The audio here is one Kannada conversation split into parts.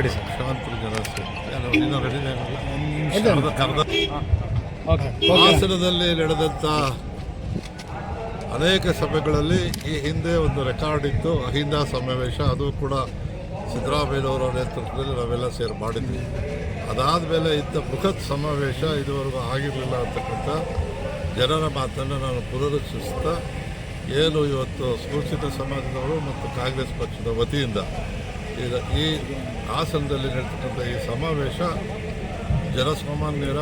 ರೆಡಿ ಸರ್ ಜನ ಹಾಸನದಲ್ಲಿ ನಡೆದಂಥ ಅನೇಕ ಸಭೆಗಳಲ್ಲಿ ಈ ಹಿಂದೆ ಒಂದು ರೆಕಾರ್ಡ್ ಇತ್ತು ಅಹಿಂದ ಸಮಾವೇಶ. ಅದು ಕೂಡ ಸಿದ್ದರಾಮಯ್ಯನವರ ನೇತೃತ್ವದಲ್ಲಿ ನಾವೆಲ್ಲ ಸೇರಿ ಮಾಡಿದ್ವಿ. ಅದಾದ ಮೇಲೆ ಇದ್ದ ಬೃಹತ್ ಸಮಾವೇಶ ಇದುವರೆಗೂ ಆಗಿರಲಿಲ್ಲ ಅಂತಕ್ಕಂಥ ಜನರ ಮಾತನ್ನು ನಾನು ಪುನರುಚ್ಚರಿಸ್ತಾ ಏನು ಇವತ್ತು ಸೂಚಿತ ಸಮಾಜದವರು ಮತ್ತು ಕಾಂಗ್ರೆಸ್ ಪಕ್ಷದ ವತಿಯಿಂದ ಈ ಹಾಸನದಲ್ಲಿ ನಡೆತಕ್ಕಂಥ ಈ ಸಮಾವೇಶ ಜನಸಾಮಾನ್ಯರ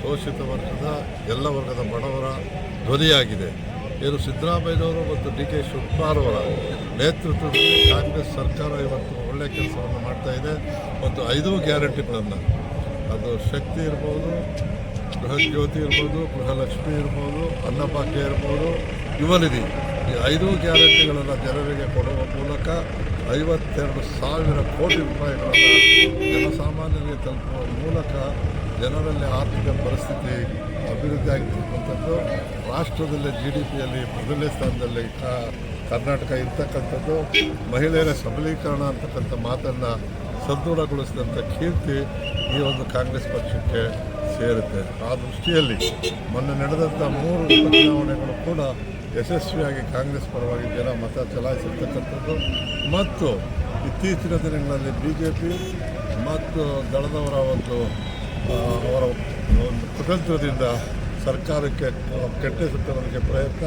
ಶೋಷಿತ ವರ್ಗದ ಎಲ್ಲ ವರ್ಗದ ಬಡವರ ಧ್ವನಿಯಾಗಿದೆ. ಏನು ಸಿದ್ದರಾಮಯ್ಯನವರು ಮತ್ತು ಡಿ ಕೆ ಶಿವಕುಮಾರ್ ನೇತೃತ್ವದಲ್ಲಿ ಕಾಂಗ್ರೆಸ್ ಸರ್ಕಾರ ಇವತ್ತು ಒಳ್ಳೆಯ ಕೆಲಸವನ್ನು ಮಾಡ್ತಾ ಇದೆ ಮತ್ತು ಐದು ಗ್ಯಾರಂಟಿಗಳನ್ನು ಅದು ಶಕ್ತಿ ಇರ್ಬೋದು, ಗೃಹಜ್ಯೋತಿ ಇರ್ಬೋದು, ಗೃಹಲಕ್ಷ್ಮಿ ಇರ್ಬೋದು ಅನ್ನಭಾಗ್ಯ ಇರ್ಬೋದು ಯುವನಿಧಿ ಈ ಐದು ಗ್ಯಾರಂಟಿಗಳನ್ನು ಜನರಿಗೆ ಕೊಡುವ ಮೂಲಕ ಐವತ್ತೆರಡು ಸಾವಿರ ಕೋಟಿ ರೂಪಾಯಿಗಳನ್ನು ಜನಸಾಮಾನ್ಯರಿಗೆ ತಲುಪುವ ಮೂಲಕ ಜನರಲ್ಲಿ ಆರ್ಥಿಕ ಪರಿಸ್ಥಿತಿ ಅಭಿವೃದ್ಧಿ ಆಗಿರ್ತಕ್ಕಂಥದ್ದು ರಾಷ್ಟ್ರದಲ್ಲೇ ಜಿ ಡಿ ಪಿಯಲ್ಲಿ ಮೊದಲನೇ ಸ್ಥಾನದಲ್ಲಿ ಕರ್ನಾಟಕ ಇರ್ತಕ್ಕಂಥದ್ದು. ಮಹಿಳೆಯರ ಸಬಲೀಕರಣ ಅಂತಕ್ಕಂಥ ಮಾತನ್ನು ಸದೃಢಗೊಳಿಸಿದಂಥ ಕೀರ್ತಿ ಈ ಒಂದು ಕಾಂಗ್ರೆಸ್ ಪಕ್ಷಕ್ಕೆ ಸೇರುತ್ತೆ. ಆ ದೃಷ್ಟಿಯಲ್ಲಿ ಮೊನ್ನೆ ನಡೆದಂಥ ಮೂರು ಚುನಾವಣೆಗಳು ಕೂಡ ಯಶಸ್ವಿಯಾಗಿ ಕಾಂಗ್ರೆಸ್ ಪರವಾಗಿ ಜನ ಮತ ಚಲಾಯಿಸಿರ್ತಕ್ಕಂಥದ್ದು ಮತ್ತು ಇತ್ತೀಚಿನ ದಿನಗಳಲ್ಲಿ ಬಿ ಜೆ ಪಿ ಮತ್ತು ದಳದವರ ಒಂದು ಅವರ ಒಂದು ಕುತಂತ್ರದಿಂದ ಸರ್ಕಾರಕ್ಕೆ ಕೆಟ್ಟ ಸುತ್ತಿರೋದಕ್ಕೆ ಪ್ರಯತ್ನ.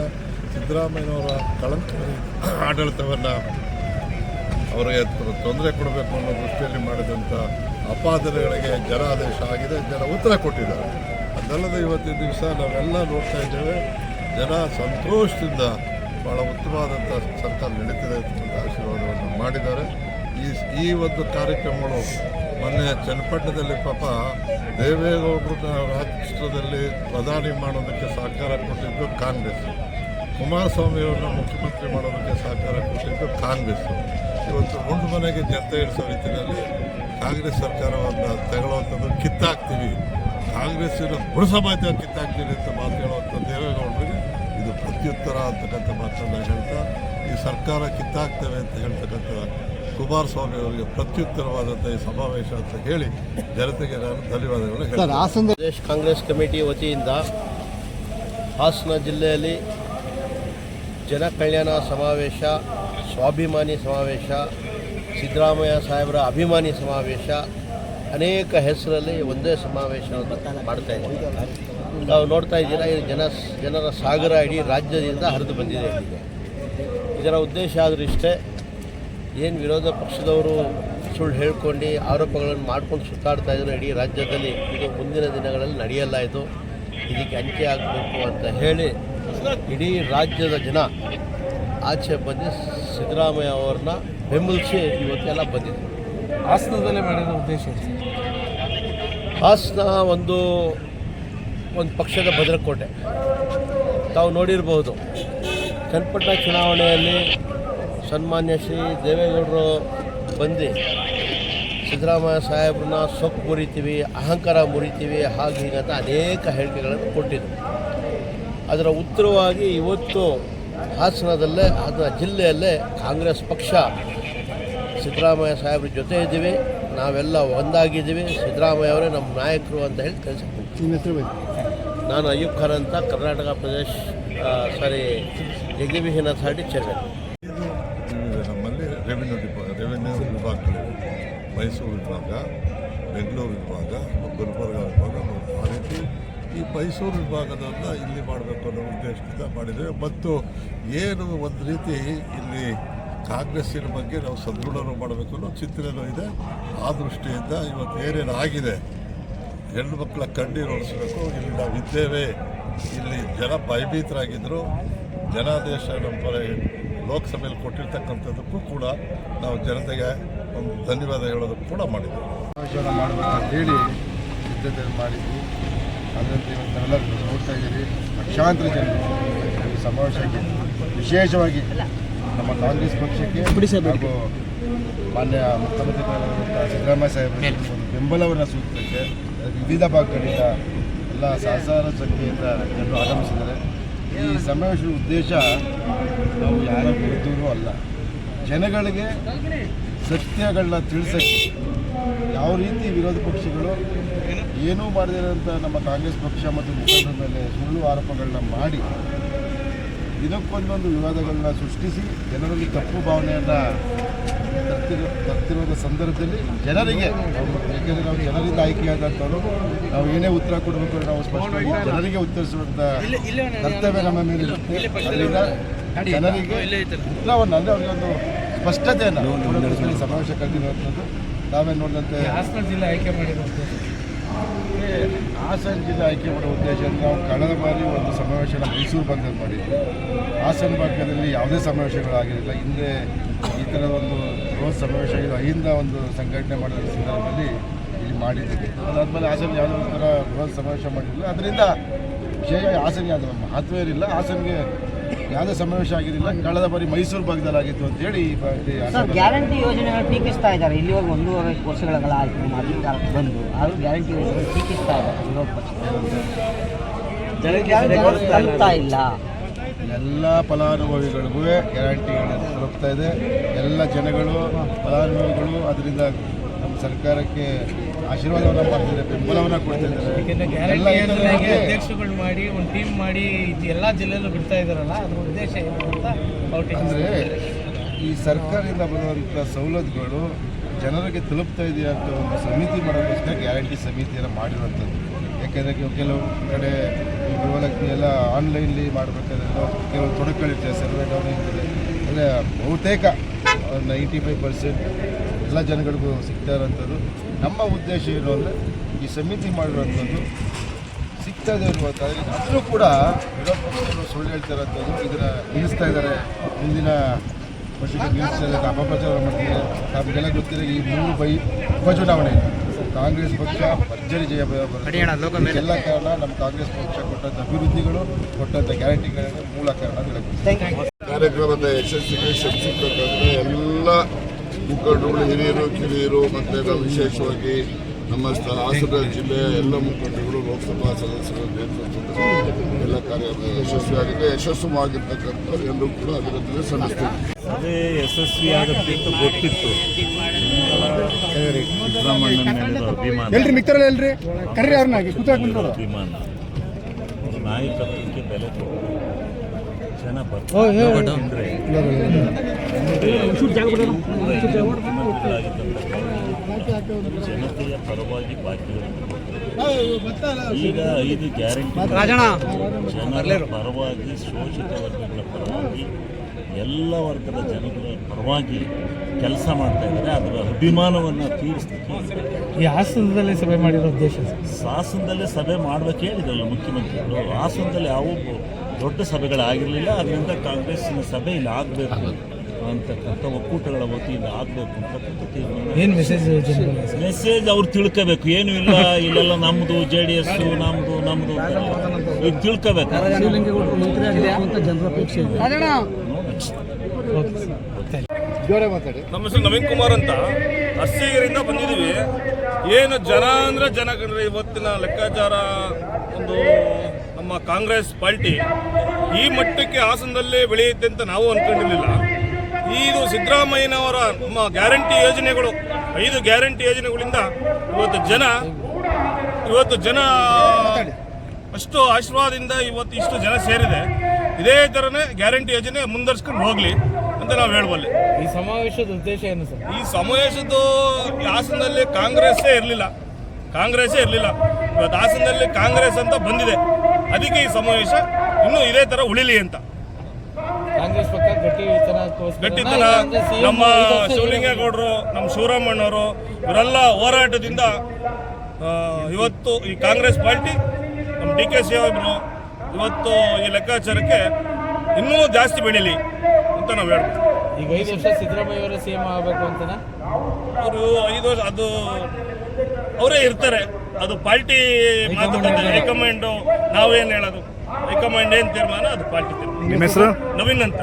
ಸಿದ್ದರಾಮಯ್ಯನವರ ಕಳಂಕ ಆಡಳಿತವನ್ನು ಅವರಿಗೆ ತೊಂದರೆ ಕೊಡಬೇಕು ಅನ್ನೋ ದೃಷ್ಟಿಯಲ್ಲಿ ಮಾಡಿದಂಥ ಅಪಾದನೆಗಳಿಗೆ ಜನಾದೇಶ ಆಗಿದೆ. ಜನ ಉತ್ತರ ಕೊಟ್ಟಿದ್ದಾರೆ. ಅದಲ್ಲದೆ ಇವತ್ತಿನ ದಿವಸ ನಾವೆಲ್ಲ ನೋಡ್ತಾ ಇದ್ದೇವೆ. ಜನ ಸಂತೋಷದಿಂದ ಭಾಳ ಉತ್ತಮವಾದಂಥ ಸರ್ಕಾರ ನಡೀತಿದೆ ಅಂತ ಆಶೀರ್ವಾದವನ್ನು ಮಾಡಿದ್ದಾರೆ. ಈ ಈ ಒಂದು ಕಾರ್ಯಕ್ರಮಗಳು ಮೊನ್ನೆ ಚನ್ನಪಟ್ಟಣದಲ್ಲಿ ಪಾಪ ದೇವೇಗೌಡರು ರಾಷ್ಟ್ರದಲ್ಲಿ ಪ್ರಧಾನಿ ಮಾಡೋದಕ್ಕೆ ಸಹಕಾರ ಕೊಟ್ಟಿದ್ದು ಕಾಂಗ್ರೆಸ್. ಕುಮಾರಸ್ವಾಮಿಯವರನ್ನ ಮುಖ್ಯಮಂತ್ರಿ ಮಾಡೋದಕ್ಕೆ ಸಹಕಾರ ಕೊಟ್ಟಿದ್ದು ಕಾಂಗ್ರೆಸ್. ಇವತ್ತು ಗುಂಡು ಮನೆಗೆ ಜನತೆ ಇಳಿಸೋ ರೀತಿಯಲ್ಲಿ ಕಾಂಗ್ರೆಸ್ ಸರ್ಕಾರವನ್ನು ತಗೊಳ್ಳುವಂಥದ್ದು ಕಿತ್ತಾಕ್ತೀವಿ. ಕಾಂಗ್ರೆಸ್ಸಿನ ಪುರಸಭಾ ಕಿತ್ತಾಕ್ತೀವಿ ಅಂತ ಮಾತು ಪ್ರತ್ಯುತ್ತರ ಅಂತಕ್ಕಂಥ ಮಾತನ್ನು ಹೇಳ್ತಾ ಈ ಸರ್ಕಾರ ಕಿತ್ತಾಕ್ತೇವೆ ಅಂತ ಹೇಳ್ತಕ್ಕಂಥ ಕುಮಾರಸ್ವಾಮಿ ಅವರಿಗೆ ಪ್ರತ್ಯುತ್ತರವಾದಂಥ ಈ ಸಮಾವೇಶ ಅಂತ ಹೇಳಿ ಜನತೆಗೆ ನಾನು ಧನ್ಯವಾದಗಳು ಹೇಳ್ತೇನೆ. ಪ್ರದೇಶ್ ಕಾಂಗ್ರೆಸ್ ಕಮಿಟಿ ವತಿಯಿಂದ ಹಾಸನ ಜಿಲ್ಲೆಯಲ್ಲಿ ಜನಕಲ್ಯಾಣ ಸಮಾವೇಶ ಸ್ವಾಭಿಮಾನಿ ಸಮಾವೇಶ ಸಿದ್ದರಾಮಯ್ಯ ಸಾಹೇಬರ ಅಭಿಮಾನಿ ಸಮಾವೇಶ ಅನೇಕ ಹೆಸರಲ್ಲಿ ಒಂದೇ ಸಮಾವೇಶವನ್ನು ಮಾಡ್ತಾ ಇದ್ದೀವಿ ನಾವು ನೋಡ್ತಾ ಇದ್ದೀರಾ ಇದು ಜನ ಜನರ ಸಾಗರ ಇಡೀ ರಾಜ್ಯದಿಂದ ಹರಿದು ಬಂದಿದೆ ಇದರ ಉದ್ದೇಶ ಆದರೂ ಇಷ್ಟೇ ಏನು ವಿರೋಧ ಪಕ್ಷದವರು ಸುಳ್ಳು ಹೇಳ್ಕೊಂಡು ಆರೋಪಗಳನ್ನು ಮಾಡ್ಕೊಂಡು ಸುತ್ತಾಡ್ತಾ ಇದ್ದಾರೆ ಇಡೀ ರಾಜ್ಯದಲ್ಲಿ ಇದು ಮುಂದಿನ ದಿನಗಳಲ್ಲಿ ನಡೆಯಲ್ಲ ಇದು ಇದಕ್ಕೆ ಅಂತ್ಯ ಆಗಬೇಕು ಅಂತ ಹೇಳಿ ಇಡೀ ರಾಜ್ಯದ ಜನ ಆಚೆ ಬಂದು ಸಿದ್ದರಾಮಯ್ಯ ಅವ್ರನ್ನ ಬೆಂಬಲಿಸಿ ಇವತ್ತೆಲ್ಲ ಬಂದಿದೆ ಹಾಸನದಲ್ಲೇ ಮಾಡಿದ ಉದ್ದೇಶ? ಹಾಸನ ಒಂದು ಒಂದು ಪಕ್ಷದ ಭದ್ರಕೋಟೆ. ತಾವು ನೋಡಿರ್ಬೋದು ಚನ್ನಪಟ್ಟಣ ಚುನಾವಣೆಯಲ್ಲಿ ಸನ್ಮಾನ್ಯ ಶ್ರೀ ದೇವೇಗೌಡರು ಬಂದು ಸಿದ್ದರಾಮಯ್ಯ ಸಾಹೇಬ್ರನ್ನ ಸೊಕ್ಕು ಮುರಿತೀವಿ, ಅಹಂಕಾರ ಮುರಿತೀವಿ, ಹಾಗೆ ಹೀಗಂತ ಅನೇಕ ಹೇಳಿಕೆಗಳನ್ನು ಕೊಟ್ಟಿದ್ದರು ಅದರ ಉತ್ತರವಾಗಿ ಇವತ್ತು ಹಾಸನದಲ್ಲೇ ಅದರ ಜಿಲ್ಲೆಯಲ್ಲೇ ಕಾಂಗ್ರೆಸ್ ಪಕ್ಷ, ಸಿದ್ದರಾಮಯ್ಯ ಸಾಹೇಬ್ರ ಜೊತೆ ಇದ್ದೀವಿ, ನಾವೆಲ್ಲ ಒಂದಾಗಿದ್ದೀವಿ, ಸಿದ್ದರಾಮಯ್ಯ ಅವರೇ ನಮ್ಮ ನಾಯಕರು ಅಂತ ಹೇಳಿ ಬೇಕು ನಾನು ಅಯ್ಯೂಬ್ ಖಾನ್ ಅಂತ Karnataka Pradesh sorry exhibition authority chairman ಇದು ನಮ್ಮಲ್ಲಿ ರೆವಿನ್ಯೂ ಡಿಪಾ ರೆವಿನ್ಯೂ ವಿಭಾಗಗಳಿವೆ ಮೈಸೂರು ವಿಭಾಗ, ಬೆಂಗಳೂರು ವಿಭಾಗ, ಗುಲ್ಬರ್ಗ ವಿಭಾಗ ಆ ರೀತಿ ಈ ಮೈಸೂರು ವಿಭಾಗದಿಂದ ಇಲ್ಲಿ ಮಾಡಬೇಕು ಅನ್ನೋ ಉದ್ದೇಶದಿಂದ ಮಾಡಿದ್ದೇವೆ. ಮತ್ತು ಏನು ಒಂದು ರೀತಿ ಇಲ್ಲಿ ಕಾಂಗ್ರೆಸ್ಸಿನ ಬಗ್ಗೆ ನಾವು ಸದೃಢನೂ ಮಾಡಬೇಕು ಅನ್ನೋ ಚಿಂತನೆಯೂ ಇದೆ. ಆ ದೃಷ್ಟಿಯಿಂದ ಇವತ್ತು ಏನೇನು ಆಗಿದೆ ಹೆಣ್ಣು ಮಕ್ಕಳ ಕಣ್ಣೀರು ಒರೆಸಬೇಕು ಇಲ್ಲಿ ನಾವು ಇದ್ದೇವೆ. ಇಲ್ಲಿ ಜನ ಭಯಭೀತರಾಗಿದ್ದರು ಜನಾದೇಶ ನಮ್ಮ ಪರ ಲೋಕಸಭೆಯಲ್ಲಿ ಕೊಟ್ಟಿರ್ತಕ್ಕಂಥದ್ದಕ್ಕೂ ಕೂಡ ನಾವು ಜನತೆಗೆ ಒಂದು ಧನ್ಯವಾದ ಹೇಳೋದಕ್ಕೆ ಕೂಡ ಮಾಡಿದ್ವಿ ಸಮಾವೇಶವನ್ನು ಮಾಡಬೇಕು ಅಂತೇಳಿ ಸಿದ್ಧತೆ ಮಾಡಿದ್ವಿ. ಅದರಂತೆ ಇವತ್ತೆಲ್ಲರೂ ನೋಡ್ತಾ ಇದ್ದೀವಿ ಲಕ್ಷಾಂತರ ಜನರು ಸಮಾವೇಶಕ್ಕೆ ವಿಶೇಷವಾಗಿ ನಮ್ಮ ಕಾಂಗ್ರೆಸ್ ಪಕ್ಷಕ್ಕೆ ಹಾಗೂ ಮಾನ್ಯ ಮುಖ್ಯಮಂತ್ರಿಗಳಾದಂಥ ಸಿದ್ದರಾಮಯ್ಯ ಸಾಹೇಬರಿಗೆ ಒಂದು ಬೆಂಬಲವನ್ನು ಸೂಚಿಸಲಿಕ್ಕೆ ವಿವಿಧ ಭಾಗಗಳಿಂದ ಎಲ್ಲ ಸಹಸಾರ ಸಂಖ್ಯೆಯಿಂದ ಜನರು ಆಗಮಿಸಿದ್ದಾರೆ. ಈ ಸಮಾವೇಶದ ಉದ್ದೇಶ ನಾವು ಯಾರ ವಿರುದ್ಧವೂ ಅಲ್ಲ. ಜನಗಳಿಗೆ ಸತ್ಯಗಳನ್ನ ತಿಳಿಸೋಕ್ಕೆ ಯಾವ ರೀತಿ ವಿರೋಧ ಪಕ್ಷಗಳು ಏನೂ ಮಾಡದಿರೋಂಥ ನಮ್ಮ ಕಾಂಗ್ರೆಸ್ ಪಕ್ಷ ಮತ್ತು ಮುಖಂಡರ ಮೇಲೆ ಸುಳ್ಳು ಆರೋಪಗಳನ್ನ ಮಾಡಿ ದಿನಕ್ಕೊಂದೊಂದು ವಿವಾದಗಳನ್ನ ಸೃಷ್ಟಿಸಿ ಜನರಲ್ಲಿ ತಪ್ಪು ಭಾವನೆಯನ್ನು ತರ್ತಿರೋ ತರ್ತಿರೋದ ಸಂದರ್ಭದಲ್ಲಿ ಜನರಿಗೆ ನಾವು ಏಕೆಂದರೆ ನಾವು ಜನರಿಂದ ಆಯ್ಕೆಯಾದಂಥವ್ರು ನಾವು ಏನೇ ಉತ್ತರ ಕೊಡಬೇಕು ನಾವು ಸ್ಪಷ್ಟವಾಗಿ ಜನರಿಗೆ ಉತ್ತರಿಸುವಂಥ ಕರ್ತವ್ಯ ನಮ್ಮ ಮೇಲೆ ಇರುತ್ತೆ. ಅದರಿಂದ ಜನರಿಗೆ ಉತ್ತರವನ್ನು ಅಂದರೆ ಅವರಿಗೆ ಒಂದು ಸ್ಪಷ್ಟತೆಯನ್ನು ಸಮಾವೇಶ ಕರೆದಿರುವಂಥದ್ದು ತಾವೇ ನೋಡಿದಂತೆ ಹಾಸನ ಜಿಲ್ಲೆ ಆಯ್ಕೆ ಮಾಡಿರೋ ಉದ್ದೇಶ ಹಾಸನ ಜಿಲ್ಲೆ ಆಯ್ಕೆ ಮಾಡುವ ಉದ್ದೇಶದಿಂದ ನಾವು ಕಳೆದ ಬಾರಿ ಒಂದು ಸಮಾವೇಶನ ಮೈಸೂರು ಭಾಗದಲ್ಲಿ ಮಾಡಿದ್ವಿ. ಹಾಸನ ಭಾಗದಲ್ಲಿ ಯಾವುದೇ ಸಮಾವೇಶಗಳಾಗಿರಲಿಲ್ಲ. ಹಿಂದೆ ಈ ಥರದ ಒಂದು ಬೃಹತ್ ಸಮಾವೇಶ ಅಹಿಂದ ಒಂದು ಸಂಘಟನೆ ಮಾಡಿದ ಸಂದರ್ಭದಲ್ಲಿ ಇಲ್ಲಿ ಮಾಡಿದ್ದೀವಿ. ಅದಾದಮೇಲೆ ಹಾಸನ ಯಾವುದೇ ಒಂಥರ ಬೃಹತ್ ಸಮಾವೇಶ ಮಾಡಿರಲಿಲ್ಲ. ಅದರಿಂದ ವಿಶೇಷವಾಗಿ ಹಾಸನಿಗೆ ಯಾವುದೇ ಮಹತ್ವ ಇರಲಿಲ್ಲ ಹಾಸನಿಗೆ ಯಾವುದೇ ಸಮಾವೇಶ ಆಗಿರಲಿಲ್ಲ. ಕಳೆದ ಬಾರಿ ಮೈಸೂರು ಭಾಗದಲ್ಲಿ ಆಗಿತ್ತು ಅಂತೇಳಿ ಈ ಸರ್ ಗ್ಯಾರಂಟಿ ಯೋಜನೆಗಳು ಟೀಕಿಸ್ತಾ ಇದ್ದಾರೆ. ಇಲ್ಲಿವರೆಗೂ ಒಂದೂವರೆ ವರ್ಷಗಳಾಯಿತು ಅಧಿಕಾರಕ್ಕೆ ಬಂದು. ಆದರೂ ಗ್ಯಾರಂಟಿ ಯೋಜನೆ ಟೀಕಿಸ್ತಾ ಇದ್ದಾರೆ ಇಲ್ಲ ಎಲ್ಲ ಫಲಾನುಭವಿಗಳಿಗೂ ಗ್ಯಾರಂಟಿಗಳು ತಲುಪ್ತಾ ಇದೆ. ಎಲ್ಲ ಜನಗಳು ಫಲಾನುಭವಿಗಳು ಅದರಿಂದ ನಮ್ಮ ಸರ್ಕಾರಕ್ಕೆ ಆಶೀರ್ವಾದವನ್ನು ಮಾಡ್ತಿದ್ದಾರೆ ಬೆಂಬಲವನ್ನು ಕೊಡ್ತಾ ಯಾಕೆಂದ್ರೆ ಇದ್ದಾರೆ ಅಧ್ಯಕ್ಷಗಳು ಮಾಡಿ ಒಂದು ಟೀಮ್ ಮಾಡಿ ಎಲ್ಲ ಜಿಲ್ಲೆಯಲ್ಲೂ ಬಿಡ್ತಾ ಇದಾರಲ್ಲ ಅದ್ರ ಉದ್ದೇಶ ಏನು ಅಂತ ಅಂದರೆ ಈ ಸರ್ಕಾರದಿಂದ ಬರುವಂಥ ಸವಲತ್ತುಗಳು ಜನರಿಗೆ ತಲುಪ್ತಾ ಇದೆಯಾ ಅಂತ ಒಂದು ಸಮಿತಿ ಮಾಡೋದಕ್ಕೆ ಗ್ಯಾರಂಟಿ ಸಮಿತಿಯನ್ನು ಮಾಡಿರುವಂಥದ್ದು. ಯಾಕೆಂದರೆ ಕೆಲವು ಕಡೆ ಈ ಗೃಹಲಕ್ಷ್ಮಿ ಎಲ್ಲ ಆನ್ಲೈನಲ್ಲಿ ಮಾಡಬೇಕಾದ್ರೆ ಕೆಲವು ತೊಡಕುಗಳಿರ್ತದೆ ಸರ್ವೆ ಡೌನ್ ಇರ್ತದೆ. ಅಂದರೆ ಬಹುತೇಕ ನೈಂಟಿ ಫೈವ್ ಪರ್ಸೆಂಟ್ ಎಲ್ಲ ಜನಗಳಿಗೂ ಸಿಗ್ತಾ ಇರೋಂಥದ್ದು ನಮ್ಮ ಉದ್ದೇಶ ಏನು ಅಂದರೆ ಈ ಸಮಿತಿ ಮಾಡಿರುವಂಥದ್ದು ಸಿಗ್ತದೆ ಇರುವಂಥದ್ದು ಆದರೂ ಕೂಡ ವಿರೋಧ ಪಕ್ಷಗಳು ಸುಳ್ಳು ಹೇಳ್ತಾ ಇರೋಂಥದ್ದು ಇದನ್ನು ನಿಲ್ಲಿಸ್ತಾ ಇದ್ದಾರೆ. ಮುಂದಿನ ವರ್ಷಕ್ಕೆ ನಿಲ್ಲಿಸ್ತಾ ಇದ್ದಾರೆ. ಅಪಪ್ರಚಾರ ಮಾಡ್ತಿದ್ದಾರೆ ನಮಗೆಲ್ಲ ಗೊತ್ತಿರೋ ಈ ಮೂರು ಬೈ ಉಪಚುನಾವಣೆ. ಕಾಂಗ್ರೆಸ್ ಪಕ್ಷ ಭರ್ಜರಿ ಜಯ ಎಲ್ಲ ಕಾರಣ ನಮ್ಮ ಕಾಂಗ್ರೆಸ್ ಪಕ್ಷ ಕೊಟ್ಟಂಥ ಅಭಿವೃದ್ಧಿಗಳು ಕೊಟ್ಟಂಥ ಗ್ಯಾರಂಟಿಗಳೇ ಮೂಲ ಕಾರಣ ಕಾರ್ಯಕ್ರಮದ ಯಶಸ್ಸಿಗೆ ಶಕ್ತಿರ್ತಕ್ಕಂಥ ಎಲ್ಲ ಮುಖಂಡರುಗಳು ಹಿರಿಯರು ಕಿರಿಯರು ಮತ್ತು ನಾವು ವಿಶೇಷವಾಗಿ ನಮ್ಮ ಸ್ಥ- ಹಾಸನ ಜಿಲ್ಲೆಯ ಎಲ್ಲ ಮುಖಂಡರುಗಳು ಲೋಕಸಭಾ ಸದಸ್ಯರ ನೇತೃತ್ವದಲ್ಲಿ ಎಲ್ಲ ಕಾರ್ಯ ಯಶಸ್ವಿಯಾಗಿದೆ. ಯಶಸ್ಸುವಾಗಿರ್ತಕ್ಕಂಥ ಎಲ್ಲರೂ ಕೂಡ ಅಭಿವೃದ್ಧಿ ಸಲ್ಲಿಸ್ತೀವಿ ಅದೇ ಯಶಸ್ವಿ ಆಗುತ್ತೆ ಅಂತ ಗೊತ್ತಿತ್ತು. ಸಿದ್ದರಾಮಯ್ಯ ಅಭಿಮಾನ. ಎಲ್ರಿ ಮಿಕ್ತಾರಲ್ಲ ಎಲ್ರಿ? ಕರ್ರಿ ಅವ್ರನ್ನ ಕೂತ್ಕೊಂಡು ಅಭಿಮಾನ. ನಾಯಕತ್ವಕ್ಕೆ ಬೆಲೆ ಕೊಟ್ಟು ಜನ ಬರ್ತಾರೆ. ಜನತೆಯ ಪರವಾಗಿ ಬಾಕಿ ಈಗ ಐದು ಗ್ಯಾರಂಟಿ ಜನರ ಪರವಾಗಿ ಶೋಷಿತ ವರ್ಗಗಳ ಪರವಾಗಿ ಎಲ್ಲ ವರ್ಗದ ಜನಗಳ ಪರವಾಗಿ ಕೆಲಸ ಮಾಡ್ತಾ ಇದ್ದಾರೆ. ಅದರ ಅಭಿಮಾನವನ್ನು ತೀರಿಸಲಿಕ್ಕೆ ಈ ಹಾಸನದಲ್ಲಿ ಸಭೆ ಮಾಡಿರೋ ಉದ್ದೇಶ. ಹಾಸನದಲ್ಲೇ ಸಭೆ ಮಾಡ್ಬೇಕು ಹೇಳಿದ್ರಲ್ಲ ಮುಖ್ಯಮಂತ್ರಿಗಳು. ಹಾಸನದಲ್ಲಿ ಯಾವ ದೊಡ್ಡ ಸಭೆಗಳಾಗಿರಲಿಲ್ಲ ಅದರಿಂದ ಕಾಂಗ್ರೆಸ್ಸಿನ ಸಭೆ ಇಲ್ಲಿ ಆಗಬೇಕು ಅಂತಕ್ಕಂಥ ಒಕ್ಕೂಟಗಳ ವತಿಯಿಂದ ಆಗಬೇಕು ಅಂತಕ್ಕಂಥ ತೀರ್ಮಾನ. ಏನ್ ಮೆಸೇಜ್ ಮೆಸೇಜ್ ಅವ್ರು ತಿಳ್ಕೋಬೇಕು. ಏನು ಇಲ್ಲ ಇಲ್ಲೆಲ್ಲ ನಮ್ಮದು ಜೆ ಡಿ ಎಸ್ ನಮ್ಮದು ನಮ್ಮದು ಈಗ ತಿಳ್ಕೋಬೇಕು. ನಮ್ಮ ಹೆಸರು ನವೀನ್ ಕುಮಾರ್ ಅಂತ. ಅಸ್ಸಿಗರಿಂದ ಬಂದಿದ್ದೀವಿ. ಏನು ಜನ ಅಂದ್ರೆ ಜನ ಕಂಡ್ರೆ ಇವತ್ತಿನ ಲೆಕ್ಕಾಚಾರ ಒಂದು ನಮ್ಮ ಕಾಂಗ್ರೆಸ್ ಪಾರ್ಟಿ ಈ ಮಟ್ಟಕ್ಕೆ ಹಾಸನದಲ್ಲೇ ಬೆಳೆಯುತ್ತೆ ಅಂತ ನಾವು ಅನ್ಕೊಂಡಿರಲಿಲ್ಲ. ಇದು ಸಿದ್ದರಾಮಯ್ಯನವರ ನಮ್ಮ ಗ್ಯಾರಂಟಿ ಯೋಜನೆಗಳು ಐದು ಗ್ಯಾರಂಟಿ ಯೋಜನೆಗಳಿಂದ ಇವತ್ತು ಜನ ಇವತ್ತು ಜನ ಅಷ್ಟು ಆಶೀರ್ವಾದದಿಂದ ಇವತ್ತು ಇಷ್ಟು ಜನ ಸೇರಿದೆ. ಇದೇ ಥರನೇ ಗ್ಯಾರಂಟಿ ಯೋಜನೆ ಮುಂದುವರ್ಸ್ಕೊಂಡು ಹೋಗಲಿ ಅಂತ ನಾವು ಹೇಳಬಲ್ಲೆ ಈ ಸಮಾವೇಶದ ಉದ್ದೇಶ ಏನು ಸರ್? ಈ ಸಮಾವೇಶದ್ದು ಈ ಹಾಸನದಲ್ಲಿ ಕಾಂಗ್ರೆಸ್ಸೇ ಇರಲಿಲ್ಲ. ಕಾಂಗ್ರೆಸ್ಸೇ ಇರಲಿಲ್ಲ. ಇವತ್ತು ಹಾಸನದಲ್ಲಿ ಕಾಂಗ್ರೆಸ್ ಅಂತ ಬಂದಿದೆ. ಅದಕ್ಕೆ ಈ ಸಮಾವೇಶ ಇನ್ನೂ ಇದೇ ಥರ ಉಳಿಲಿ ಅಂತ. ಗಟ್ಟಿತನ ನಮ್ಮ ಶಿವಲಿಂಗೇಗೌಡರು ನಮ್ಮ ಶಿವರಾಮಣ್ಣವರು ಇವರೆಲ್ಲ ಹೋರಾಟದಿಂದ ಇವತ್ತು ಈ ಕಾಂಗ್ರೆಸ್ ಪಾರ್ಟಿ ನಮ್ಮ ಡಿ ಕೆ ಶಿವಬ್ರು ಇವತ್ತು ಈ ಲೆಕ್ಕಾಚಾರಕ್ಕೆ ಇನ್ನೂ ಜಾಸ್ತಿ ಬೆಳೀಲಿ ಅಂತ ನಾವು ಹೇಳ್ತೀವಿ ಈಗ ಐದು ವರ್ಷ ಸಿದ್ದರಾಮಯ್ಯ ಅವರ ಸಿಎಂ ಆಗಬೇಕು ಅಂತನಾ? ಅವರು ಐದು ವರ್ಷ ಅದು ಅವರೇ ಇರ್ತಾರೆ. ಅದು ಪಾರ್ಟಿ ಮಾತುಕತೆ ಹೈಕಮಾಂಡು ನಾವೇನು ಹೇಳೋದು? ಹೈಕಮಾಂಡ್ ಏನು ತೀರ್ಮಾನ? ಅದು ಪಾರ್ಟಿ ತೀರ್ಮಾನ. ನವೀನ್ ಅಂತ.